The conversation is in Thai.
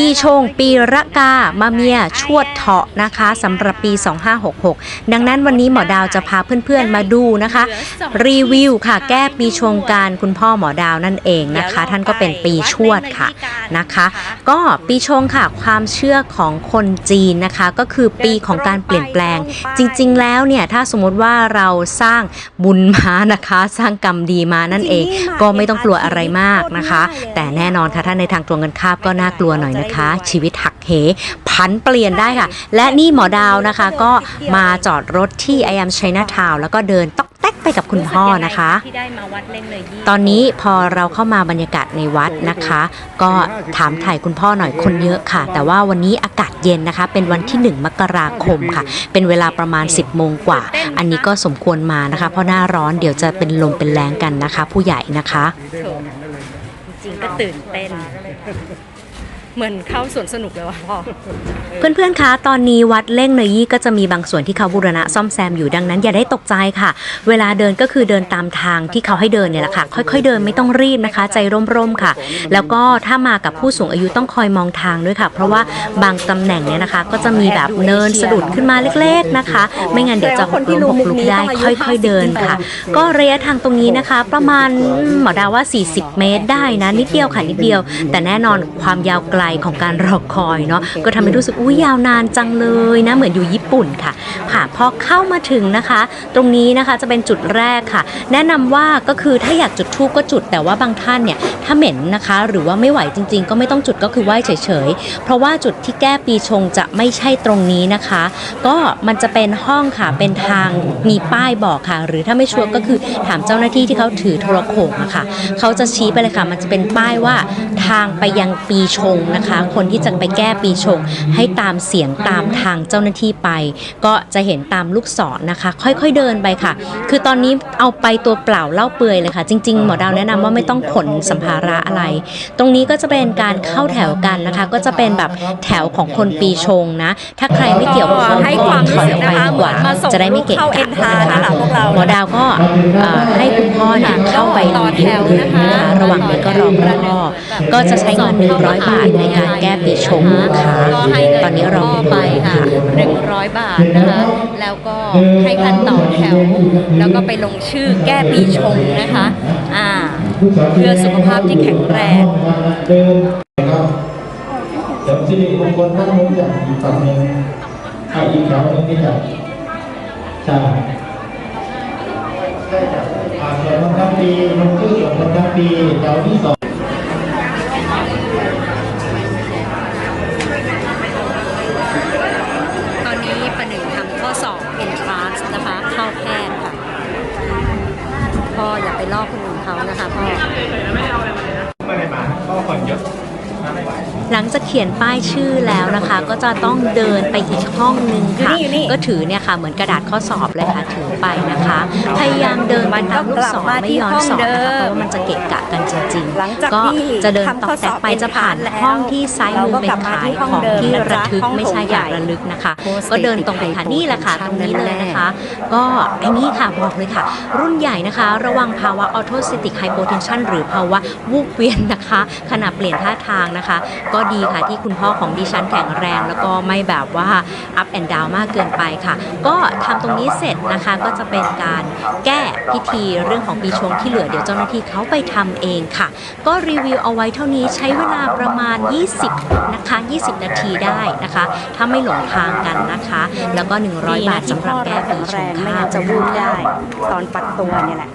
ปีชง ปีระกา มาเมีย ชวดเถาะนะคะสำหรับปี 2566 ดังนั้นวันนี้หมอดาวจะพาเพื่อนๆมาดูนะคะ รีวิวค่ะ แก้ปีชงการคุณพ่อหมอดาวนั่นเองนะคะ ท่านก็เป็นปีชวดค่ะนะคะ ก็ปีชงค่ะความเชื่อของคนจีนนะคะ ก็คือปีของการเปลี่ยนแปลง จริง ๆ แล้วเนี่ยถ้าสมมติว่าเราสร้างบุญมานะคะ สร้างกรรมดีมานั่นเอง ก็ไม่ต้องกลัวอะไรมากนะคะ แต่แน่นอนค่ะถ้าในทางตรงกันข้ามก็น่ากลัวหน่อยนะคะชีวิตหักเหพันเปลี่ยนได้ค่ะ และนี่หมอดาวนะคะก็มาจอดรถที่ไอ m มชัยนาทาวแล้วก็เดินต๊อกแต๊กไปกับคุณพ่อนะคะที่ได้มาวัดเล่งเลยยี่ตอนนี้พอเราเข้ามาบรรยากาศในวัดนะคะ ก็ถามถ่ายคุณพ่อหน่อยคนเยอะค่ะ แต่ว่าวันนี้อากาศเย็นนะคะ เป็นวันที่ 1 มกราคมค่ะ เป็นเวลาประมาณ 10โมงกว่า อันนี้ก็สมควรมานะคะ เพราะหน้าร้อนเดี๋ยวจะเป็นลมเป็นแรงกันนะคะ ผู้ใหญ่นะคะ จริงๆก็ตื่นเต้น เหมือนเข้าสวนสนุกเลยว่ะพ่อ เพื่อนๆ คะ ตอนนี้วัดเล่งเนยยี่ก็จะมีบางส่วนที่เขาบูรณะซ่อมแซมอยู่ดังนั้นอย่าได้ตกใจค่ะ เวลาเดินก็คือเดินตามทางที่เขาให้เดินเนี่ยแหละค่ะ ค่อยๆ เดินไม่ต้องรีบนะคะ ใจร่มๆ ค่ะ แล้วก็ถ้ามากับผู้สูงอายุต้องคอยมองทางด้วยค่ะ เพราะว่าบางตำแหน่งเนี่ยนะคะ ก็จะมีแบบเนินสะดุดขึ้นมาเล็กๆ นะคะ ไม่งั้นเดี๋ยวจะหกล้มหกลุกได้ ค่อยๆ เดินค่ะ ก็ระยะทางตรงนี้นะคะ ประมาณหมอดาว่า 40 เมตรได้นะนิดเดียวค่ะนิดเดียว แต่แน่นอนความยาวไกลของการรอคอยเนาะก็ทำให้รู้สึกอุ้ยยาวนานจังเลยนะเหมือนอยู่ญี่ปุ่นค่ะค่ะพอเข้ามาถึงนะคะ ตรงนี้นะคะจะเป็นจุดแรกค่ะ แนะนำว่าก็คือถ้าอยากจุดทูบก็จุด แต่ว่าบางท่านเนี่ยถ้าเหม็นนะคะ หรือว่าไม่ไหวจริง ๆ ก็ไม่ต้องจุดก็คือไหว้เฉยๆ เพราะว่าจุดที่แก้ปีชงจะไม่ใช่ตรงนี้นะคะ ก็มันจะเป็นห้องค่ะเป็นทางมีป้ายบอกค่ะ หรือถ้าไม่ชัวร์ก็คือถามเจ้าหน้าที่ที่เขาถือโทรโขงอะค่ะเขาจะชี้ไปเลยค่ะ มันจะเป็นป้ายว่าทางไปยังปีชงนะคะ คนที่จะไปแก้ปีชงให้ตามเสียงตามทางเจ้าหน้าที่ไป ก็จะเห็นตามลูกศรนะคะ ค่อยๆเดินไปค่ะ คือตอนนี้เอาไปตัวเปล่าเล่าเปลือยเลยค่ะ จริงๆหมอดาวแนะนำว่าไม่ต้องขนสัมภาระอะไร ตรงนี้ก็จะเป็นการเข้าแถวกันนะคะ ก็จะเป็นแบบแถวของคนปีชงนะ ถ้าใครไม่เกี่ยวข้องให้ก็ความถรู้อยสึอกอกนะไปคะดีกว่าเหมือนมาส่งจะได้ไม่เกะเข้ากะ N-Tran นะคะนะคะพวกเราหมอดาวก็เอ่อให้คุณพ่อเนี่ยเข้าไปต่อแถวนะคะระหว่างนี้ก็รอคุณพ่อก็จะใช้เงิน100บาทในการแก้ปีชงนะคะก็ให้ตอนนี้เราพ่อไปค่ะหนึ่งร้อยบาทนะคะ แล้วก็ให้ท่านต่อแถว แล้วก็ไปลงชื่อแก้ปีชงนะคะอ่าเพื่อสุขภาพที่แข็งแรงเดินครับเดี๋ยวสิริมงคลท่านนู้นจะอีกฝั่งหนึ่งอะอีกแถวหนึงนี่จะใช่อ่าส่วนคนทั้งปีลงชื่อส่วนคนทั้งปีแถวที่สอง ไปลอกคนอื่นเขานะคะพ่อ ไม่ได้มาเพราะว่าคนเยอะ ห ลังจากเขียนป้ายชื่อแล้วนะคะ ก็จะต้องเดินไปอีกห้องนึงค่ะอยู่นี่อยู่นี่ก็ถือเนี่ยค่ะเหมือนกระดาษข้อสอบเลยค่ะถือไปนะคะ พยายามเดินไปตามลูกศรไม่ย้อนสอนนะคะเพราะว่ามันจะเกะกะกันจริงหลังจากๆก็ที่จะเดินทำตอข้อกแตสกอบไปจะผ่าน entrance แล้วห้องที่ซ้ายมือเป็นขายของที่ระทึกห้องไม่ใช่โถงใหญ่อย่างระลึกนะคะโพสต์ก็เดินตรงไปค่ะติดนี่แหละค่ะโพตสต์รงนี้เลยนะคะแน่ก็ไอ้นี่ค่ะบอกเลยค่ะ รุ่นใหญ่นะคะ ระวังภาวะออโตสติกไฮโปเทนชันหรือภาวะวูบเวียนนะคะขณะเปลี่ยนท่าทางนะคะ ก็ดีค่ะ ที่คุณพ่อของดิฉันแข็งแรง แล้วก็ไม่แบบว่า up and down มากเกินไปค่ะ ก็ทำตรงนี้เสร็จนะคะก็จะเป็นการแก้พิธีเรื่องของปีชงที่เหลือเดี๋ยวเจ้าหน้าที่เขาไปทำเองค่ะ ก็รีวิวเอาไว้เท่านี้ใช้เวลาประมาณ 20 นะคะ 20 นาทีได้นะคะ ถ้าไม่หลงทางกันนะคะ แล้วก็ 100 บาทสำหรับแก้ปีชงไม่ค่ะงั้นจะวูบได้ ตอนปัดตัวเนี่ยแหละ